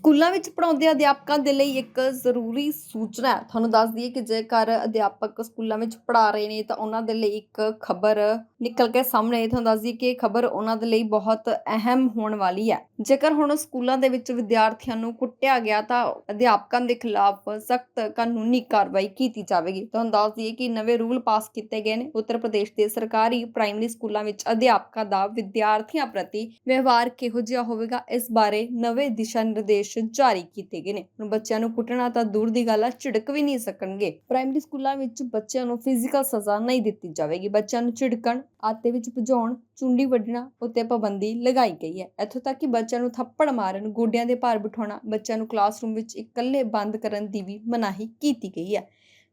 ਸਕੂਲਾਂ ਵਿੱਚ ਪੜਾਉਂਦੇ ਅਧਿਆਪਕਾਂ ਦੇ ਲਈ ਇੱਕ ਜ਼ਰੂਰੀ ਸੂਚਨਾ ਹੈ। ਤੁਹਾਨੂੰ ਦੱਸ ਦਈਏ ਕਿ ਜੇਕਰ ਅਧਿਆਪਕ ਸਕੂਲਾਂ ਵਿੱਚ ਪੜ੍ਹਾ ਰਹੇ ਨੇ ਤਾਂ ਉਹਨਾਂ ਦੇ ਲਈ ਇੱਕ ਖਬਰ ਨਿਕਲ ਕੇ ਸਾਹਮਣੇ ਤੁਹਾਨੂੰ ਦੱਸ ਦਈਏ ਕਿ ਇਹ ਖਬਰ ਉਹਨਾਂ ਦੇ ਲਈ ਬਹੁਤ ਅਹਿਮ ਹੋਣ ਵਾਲੀ ਹੈ। ਜੇਕਰ ਹੁਣ ਸਕੂਲਾਂ ਦੇ ਵਿੱਚ ਵਿਦਿਆਰਥੀਆਂ ਨੂੰ ਕੁੱਟਿਆ ਗਿਆ ਤਾਂ ਅਧਿਆਪਕਾਂ ਦੇ ਖਿਲਾਫ ਸਖਤ ਕਾਨੂੰਨੀ ਕਾਰਵਾਈ ਕੀਤੀ ਜਾਵੇਗੀ। ਤੁਹਾਨੂੰ ਦੱਸ ਦਈਏ ਕਿ ਨਵੇਂ ਰੂਲ ਪਾਸ ਕੀਤੇ ਗਏ ਨੇ। ਉੱਤਰ ਪ੍ਰਦੇਸ਼ ਦੇ ਸਰਕਾਰੀ ਪ੍ਰਾਇਮਰੀ ਸਕੂਲਾਂ ਵਿੱਚ ਅਧਿਆਪਕਾਂ ਦਾ ਵਿਦਿਆਰਥੀਆਂ ਪ੍ਰਤੀ ਵਿਵਹਾਰ ਕਿਹੋ ਜਿਹਾ ਹੋਵੇਗਾ, ਇਸ ਬਾਰੇ ਨਵੇਂ ਦਿਸ਼ਾ ਨਿਰਦੇਸ਼ ਜਾਰੀ ਕੀਤੇ ਗਏ ਨੇ। ਹੁਣ ਬੱਚਿਆਂ ਨੂੰ ਕੁੱਟਣਾ ਤਾਂ ਦੂਰ ਦੀ ਗੱਲ ਹੈ ਝਿੜਕ ਵੀ ਨਹੀਂ ਸਕਣਗੇ। ਪ੍ਰਾਇਮਰੀ ਸਕੂਲਾਂ ਵਿੱਚ ਬੱਚਿਆਂ ਨੂੰ ਫਿਜ਼ੀਕਲ ਸਜ਼ਾ ਨਹੀਂ ਦਿੱਤੀ ਜਾਵੇਗੀ। ਬੱਚਿਆਂ ਨੂੰ ਝਿੜਕਣ ਆਤੇ ਵਿੱਚ ਭਜਾਉਣ, ਚੁੰਡੀ ਵੱਢਣਾ ਉੱਤੇ ਪਾਬੰਦੀ ਲਗਾਈ ਗਈ ਹੈ। ਇੱਥੋਂ ਤੱਕ ਕਿ ਬੱਚਿਆਂ ਨੂੰ ਥੱਪੜ ਮਾਰਨ, ਗੋਡਿਆਂ ਦੇ ਭਾਰ ਬਿਠਾਉਣਾ, ਬੱਚਿਆਂ ਨੂੰ ਕਲਾਸਰੂਮ ਵਿੱਚ ਇਕੱਲੇ ਬੰਦ ਕਰਨ ਦੀ ਵੀ ਮਨਾਹੀ ਕੀਤੀ ਗਈ ਹੈ।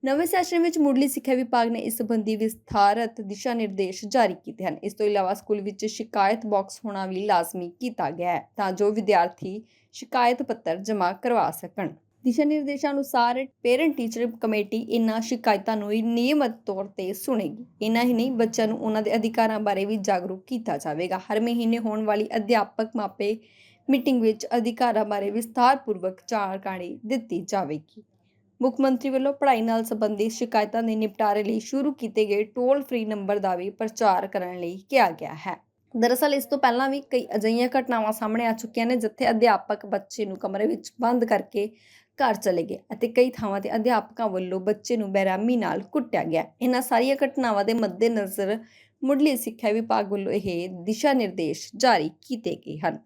ਨਵੇਂ ਸੈਸ਼ਨ ਵਿੱਚ ਮੁੱਢਲੀ ਸਿੱਖਿਆ ਵਿਭਾਗ ਨੇ ਇਸ ਸੰਬੰਧੀ ਵਿਸਥਾਰਤ ਦਿਸ਼ਾ ਨਿਰਦੇਸ਼ ਜਾਰੀ ਕੀਤੇ ਹਨ। ਇਸ ਤੋਂ ਇਲਾਵਾ ਸਕੂਲ ਵਿੱਚ ਸ਼ਿਕਾਇਤ ਬਾਕਸ ਹੋਣਾ ਵੀ ਲਾਜ਼ਮੀ ਕੀਤਾ ਗਿਆ ਹੈ ਤਾਂ ਜੋ ਵਿਦਿਆਰਥੀ ਸ਼ਿਕਾਇਤ ਪੱਤਰ ਜਮ੍ਹਾਂ ਕਰਵਾ ਸਕਣ। ਦਿਸ਼ਾ ਨਿਰਦੇਸ਼ਾਂ ਅਨੁਸਾਰ ਪੇਰੈਂਟ ਟੀਚਰ ਕਮੇਟੀ ਇਹਨਾਂ ਸ਼ਿਕਾਇਤਾਂ ਨੂੰ ਹੀ ਨਿਯਮਤ ਤੌਰ ਤੇ ਸੁਣੇਗੀ। ਇਹਨਾਂ ਹੀ ਨਹੀਂ, ਬੱਚਿਆਂ ਨੂੰ ਉਹਨਾਂ ਦੇ ਅਧਿਕਾਰਾਂ ਬਾਰੇ ਵੀ ਜਾਗਰੂਕ ਕੀਤਾ ਜਾਵੇਗਾ। ਹਰ ਮਹੀਨੇ ਹੋਣ ਵਾਲੀ ਅਧਿਆਪਕ ਮਾਪੇ ਮੀਟਿੰਗ ਵਿੱਚ ਅਧਿਕਾਰਾਂ ਬਾਰੇ ਵਿਸਥਾਰਪੂਰਵਕ ਜਾਣਕਾਰੀ ਦਿੱਤੀ ਜਾਵੇਗੀ। ਮੁੱਖ ਮੰਤਰੀ ਵੱਲੋਂ ਪੜ੍ਹਾਈ ਨਾਲ ਸੰਬੰਧਿਤ ਸ਼ਿਕਾਇਤਾਂ ਦੇ ਨਿਪਟਾਰੇ ਲਈ ਸ਼ੁਰੂ ਕੀਤੇ ਗਏ ਟੋਲ ਫ੍ਰੀ ਨੰਬਰ ਦਾ ਵੀ ਪ੍ਰਚਾਰ ਕਰਨ ਲਈ ਕਿਹਾ ਗਿਆ ਹੈ। ਦਰਅਸਲ, ਇਸ ਤੋਂ ਪਹਿਲਾਂ ਵੀ ਕਈ ਅਜਿਹੀਆਂ ਘਟਨਾਵਾਂ ਸਾਹਮਣੇ ਆ ਚੁੱਕੀਆਂ ਨੇ, ਜਿੱਥੇ ਅਧਿਆਪਕ ਬੱਚੇ ਨੂੰ ਕਮਰੇ ਵਿੱਚ ਬੰਦ ਕਰਕੇ ਘਰ ਚਲੇ ਗਏ ਅਤੇ ਕਈ ਥਾਵਾਂ ਤੇ ਅਧਿਆਪਕਾਂ ਵੱਲੋਂ ਬੱਚੇ ਨੂੰ ਬੇਰਹਿਮੀ ਨਾਲ ਕੁੱਟਿਆ ਗਿਆ। ਇਹਨਾਂ ਸਾਰੀਆਂ ਘਟਨਾਵਾਂ ਦੇ ਮੱਦੇਨਜ਼ਰ ਮੁੱਢਲੀ ਸਿੱਖਿਆ ਵਿਭਾਗ ਵੱਲੋਂ ਇਹ ਦਿਸ਼ਾ ਨਿਰਦੇਸ਼ ਜਾਰੀ ਕੀਤੇ ਗਏ ਹਨ।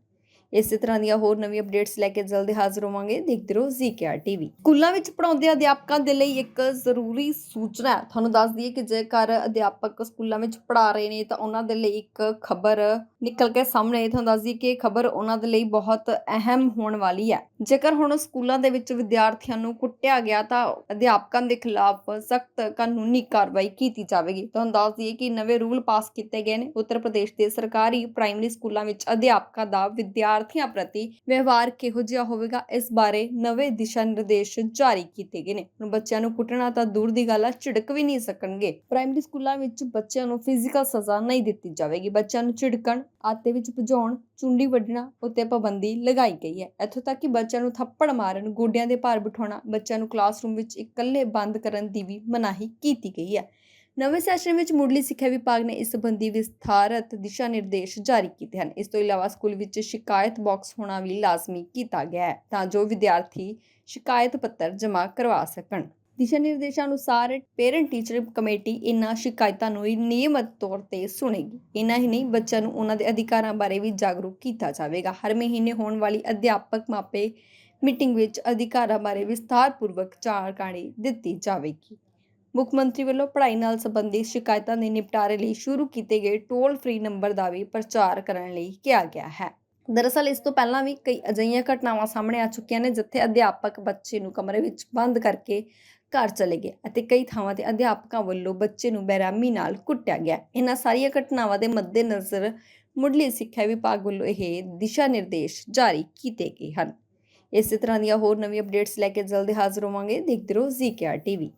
ਇਸੇ ਤਰ੍ਹਾਂ ਦੀਆਂ ਹੋਰ ਨਵੀਂ ਅਪਡੇਟਸ ਲੈ ਕੇ ਜਲਦੀ ਹਾਜ਼ਰ ਹੋਵਾਂਗੇ। ਦੇਖਦੇ ਰਹੋ ਜ਼ੀਕੇਆਰ ਟੀਵੀ ਸਕੂਲਾਂ ਵਿੱਚ ਪੜਾਉਂਦੇ ਅਧਿਆਪਕਾਂ ਦੇ ਲਈ ਇੱਕ ਜ਼ਰੂਰੀ ਸੂਚਨਾ ਹੈ। ਤੁਹਾਨੂੰ ਦੱਸ ਦਈਏ ਕਿ ਜੇਕਰ ਅਧਿਆਪਕ ਸਕੂਲਾਂ ਵਿੱਚ ਪੜ੍ਹਾ ਰਹੇ ਨੇ ਤਾਂ ਉਹਨਾਂ ਦੇ ਲਈ ਇੱਕ ਖਬਰ ਨਿਕਲ ਕੇ ਸਾਹਮਣੇ ਆਈ। ਤੁਹਾਨੂੰ ਦੱਸ ਦਈਏ ਕਿ ਖਬਰ ਉਹਨਾਂ ਦੇ ਲਈ ਬਹੁਤ ਅਹਿਮ ਹੋਣ ਵਾਲੀ ਹੈ। ਜੇਕਰ ਹੁਣ ਸਕੂਲਾਂ ਦੇ ਵਿੱਚ ਵਿਦਿਆਰਥੀਆਂ ਨੂੰ ਕੁੱਟਿਆ ਗਿਆ ਤਾਂ ਅਧਿਆਪਕਾਂ ਦੇ ਖਿਲਾਫ ਸਖਤ ਕਾਨੂੰਨੀ ਕਾਰਵਾਈ ਕੀਤੀ ਜਾਵੇਗੀ। ਤੁਹਾਨੂੰ ਦੱਸ ਦਈਏ ਕਿ ਨਵੇਂ ਰੂਲ ਪਾਸ ਕੀਤੇ ਗਏ ਨੇ। ਉੱਤਰ ਪ੍ਰਦੇਸ਼ ਦੇ ਸਰਕਾਰੀ ਪ੍ਰਾਇਮਰੀ ਸਕੂਲਾਂ ਵਿੱਚ ਅਧਿਆਪਕਾਂ ਦਾ ਵਿਦਿਆਰਥੀਆਂ ਪ੍ਰਤੀ ਵਿਵਹਾਰ ਕਿਹੋ ਜਿਹਾ ਹੋਵੇਗਾ, ਇਸ ਬਾਰੇ ਨਵੇਂ ਦਿਸ਼ਾ ਨਿਰਦੇਸ਼ ਜਾਰੀ ਕੀਤੇ ਗਏ ਨੇ। ਹੁਣ ਬੱਚਿਆਂ ਨੂੰ ਕੁੱਟਣਾ ਤਾਂ ਦੂਰ ਦੀ ਗੱਲ ਹੈ ਝਿੜਕ ਵੀ ਨਹੀਂ ਸਕਣਗੇ। ਪ੍ਰਾਇਮਰੀ ਸਕੂਲਾਂ ਵਿੱਚ ਬੱਚਿਆਂ ਨੂੰ ਫਿਜ਼ੀਕਲ ਸਜ਼ਾ ਨਹੀਂ ਦਿੱਤੀ ਜਾਵੇਗੀ। ਬੱਚਿਆਂ ਨੂੰ ਝਿੜਕਣ ਆਤੇ ਵਿੱਚ ਭਜਾਉਣ ਚੁੰਡੀ ਵੱਢਣਾ, ਉੱਤੇ ਪਾਬੰਦੀ ਲਗਾਈ ਗਈ ਹੈ। ਇੱਥੋਂ ਤੱਕ ਕਿ ਬੱਚਿਆਂ ਨੂੰ ਥੱਪੜ ਮਾਰਨ, ਗੋਡਿਆਂ ਦੇ ਭਾਰ ਬਿਠਾਉਣਾ, ਬੱਚਿਆਂ ਨੂੰ ਕਲਾਸਰੂਮ ਵਿੱਚ ਇਕੱਲੇ ਬੰਦ ਕਰਨ ਦੀ ਵੀ ਮਨਾਹੀ ਕੀਤੀ ਗਈ ਹੈ। ਨਵੇਂ ਸੈਸ਼ਨ ਵਿੱਚ ਮੁੱਢਲੀ ਸਿੱਖਿਆ ਵਿਭਾਗ ਨੇ ਇਸ ਸੰਬੰਧੀ ਵਿਸਥਾਰਤ ਦਿਸ਼ਾ ਨਿਰਦੇਸ਼ ਜਾਰੀ ਕੀਤੇ ਹਨ। ਇਸ ਤੋਂ ਇਲਾਵਾ ਸਕੂਲ ਵਿੱਚ ਸ਼ਿਕਾਇਤ ਬਾਕਸ ਹੋਣਾ ਵੀ ਲਾਜ਼ਮੀ ਕੀਤਾ ਗਿਆ ਹੈ, ਤਾਂ ਜੋ ਵਿਦਿਆਰਥੀ ਸ਼ਿਕਾਇਤ ਪੱਤਰ ਜਮ੍ਹਾਂ ਕਰਵਾ ਸਕਣ। ਦਿਸ਼ਾ ਨਿਰਦੇਸ਼ਾਂ ਅਨੁਸਾਰ ਪੇਰੈਂਟ ਟੀਚਰ ਕਮੇਟੀ ਇਹਨਾਂ ਸ਼ਿਕਾਇਤਾਂ ਨੂੰ ਨਿਯਮਤ ਤੌਰ ਤੇ ਸੁਣੇਗੀ। ਇਹਨਾਂ ਹੀ ਨਹੀਂ, ਬੱਚਿਆਂ ਨੂੰ ਉਹਨਾਂ ਦੇ ਅਧਿਕਾਰਾਂ ਬਾਰੇ ਵੀ ਜਾਗਰੂਕ ਕੀਤਾ ਜਾਵੇਗਾ। ਹਰ ਮਹੀਨੇ ਹੋਣ ਵਾਲੀ ਅਧਿਆਪਕ ਮਾਪੇ ਮੀਟਿੰਗ ਵਿੱਚ ਅਧਿਕਾਰਾਂ ਬਾਰੇ ਵਿਸਥਾਰਪੂਰਵਕ ਜਾਣਕਾਰੀ ਦਿੱਤੀ ਜਾਵੇਗੀ। ਮੁੱਖ ਮੰਤਰੀ ਵੱਲੋਂ ਪੜ੍ਹਾਈ ਨਾਲ ਸੰਬੰਧਿਤ ਸ਼ਿਕਾਇਤਾਂ ਦੇ ਨਿਪਟਾਰੇ ਲਈ ਸ਼ੁਰੂ ਕੀਤੇ ਗਏ ਟੋਲ ਫ੍ਰੀ ਨੰਬਰ ਦਾ ਵੀ ਪ੍ਰਚਾਰ ਕਰਨ ਲਈ ਕਿਹਾ ਗਿਆ ਹੈ। ਦਰਅਸਲ, ਇਸ ਤੋਂ ਪਹਿਲਾਂ ਵੀ ਕਈ ਅਜਿਹੀਆਂ ਘਟਨਾਵਾਂ ਸਾਹਮਣੇ ਆ ਚੁੱਕੀਆਂ ਨੇ, ਜਿੱਥੇ ਅਧਿਆਪਕ ਬੱਚੇ ਨੂੰ ਕਮਰੇ ਵਿੱਚ ਬੰਦ ਕਰਕੇ ਘਰ ਚਲੇ ਗਏ ਅਤੇ ਕਈ ਥਾਵਾਂ ਤੇ ਅਧਿਆਪਕਾਂ ਵੱਲੋਂ ਬੱਚੇ ਨੂੰ ਬੇਰਹਿਮੀ ਨਾਲ ਕੁੱਟਿਆ ਗਿਆ। ਇਹਨਾਂ ਸਾਰੀਆਂ ਘਟਨਾਵਾਂ ਦੇ ਮੱਦੇਨਜ਼ਰ ਮੁੱਢਲੀ ਸਿੱਖਿਆ ਵਿਭਾਗ ਵੱਲੋਂ ਇਹ ਦਿਸ਼ਾ ਨਿਰਦੇਸ਼ ਜਾਰੀ ਕੀਤੇ ਗਏ ਹਨ। ਇਸੇ ਤਰ੍ਹਾਂ ਦੀਆਂ ਹੋਰ ਨਵੀਂ ਅਪਡੇਟਸ ਲੈ ਕੇ ਜਲਦੀ ਹਾਜ਼ਰ ਹੋਵਾਂਗੇ। ਦੇਖਦੇ ਰਹੋ ਜ਼ੀਕੇਆਰ ਟੀਵੀ